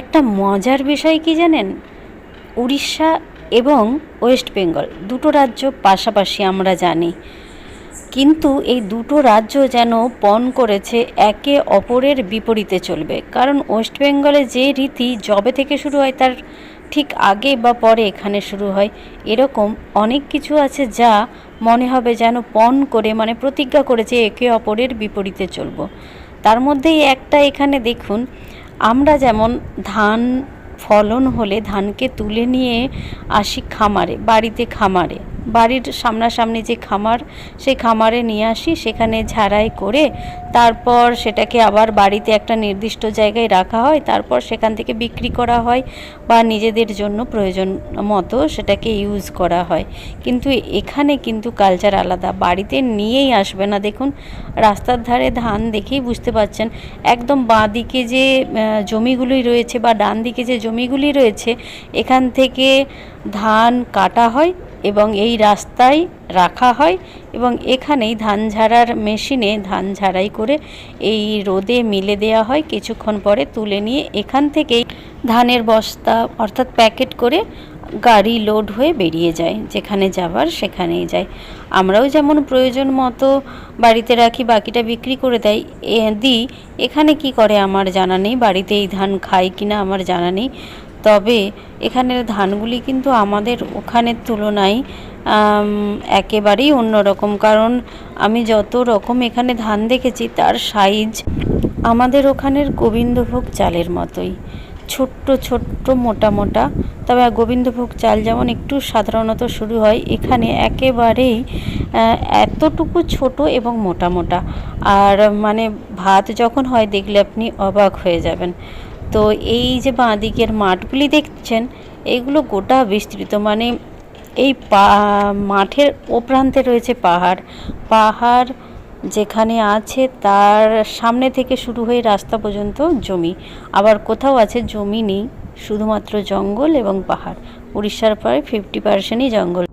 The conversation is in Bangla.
একটা মজার বিষয় কি জানেন? উড়িষ্যা এবং ওয়েস্ট বেঙ্গল দুটো রাজ্য পাশাপাশি আমরা জানি। কিন্তু এই দুটো রাজ্য যেন পণ করেছে একে অপরের বিপরীতে চলবে। কারণ ওয়েস্ট বেঙ্গলে যে রীতি জবে থেকে শুরু হয় তার ঠিক আগে বা পরে এখানে শুরু হয়, এরকম অনেক কিছু আছে যা মনে হবে যেন পণ করে মানে প্রতিজ্ঞা করেছে একে অপরের বিপরীতে চলবো। তার মধ্যেই একটা এখানে দেখুন আমরা যেমন ধান ফলন হলে ধানকে তুলে নিয়ে আসি খামারে বাড়িতে খামারে। বাড়ির সামনাসামনি যে খামার, সেই খামারে নিয়ে আসি, সেখানে ঝাড়াই করে তারপর সেটাকে আবার বাড়িতে একটা নির্দিষ্ট জায়গায় রাখা হয়, তারপর সেখান থেকে বিক্রি করা হয় বা নিজেদের জন্য প্রয়োজন মতো সেটাকে ইউজ করা হয়। কিন্তু এখানে কিন্তু কালচার আলাদা, বাড়িতে নিয়েই আসবে না। দেখুন, রাস্তার ধারে ধান দেখেই বুঝতে পারছেন, একদম বাঁ দিকে যে জমিগুলি রয়েছে বা ডান দিকে যে জমিগুলি রয়েছে, এখান থেকে ধান কাটা হয় এবং এই রাস্তায় রাখা হয় এবং এখানেই ধান ঝাড়ার মেশিনে ধান ঝাড়াই করে এই রোদে মিলে দেওয়া হয়। কিছুক্ষণ পরে তুলে নিয়ে এখান থেকেই ধানের বস্তা অর্থাৎ প্যাকেট করে গাড়ি লোড হয়ে বেরিয়ে যায়। যেখানে যাবার সেখানেই যায়। আমরাও যেমন প্রয়োজন মতো বাড়িতে রাখি, বাকিটা বিক্রি করে দেয়। দিই এখানে কি করে আমার জানা নেই? বাড়িতে এই ধান খাই কিনা আমার জানা নেই। তবে এখানের ধানগুলি কিন্তু আমাদের ওখানের তুলনায় একেবারেই অন্যরকম। কারণ আমি যত রকম এখানে ধান দেখেছি, তার সাইজ আমাদের ওখানের গোবিন্দভোগ চালের মতোই। ছোট্ট ছোট্ট, মোটা মোটা। তবে গোবিন্দভোগ চাল যেমন একটু সাধারণত শুরু হয়, এখানে একেবারেই এতটুকু ছোট এবং মোটা মোটা। আর মানে ভাত যখন হয়, দেখলে আপনি অবাক হয়ে যাবেন। তো এই যে বাঁদিকের মাঠগুলি দেখছেন এইগুলো গোটা বিস্তৃত। মানে এই মাঠের ও প্রান্তে রয়েছে পাহাড়। পাহাড় যেখানে আছে তার সামনে থেকে শুরু হয়ে রাস্তা পর্যন্ত জমি। আবার কোথাও আছে জমি নেই, শুধুমাত্র জঙ্গল এবং পাহাড়। উড়িষ্যার প্রায় ফিফটি পার্সেন্টই জঙ্গল।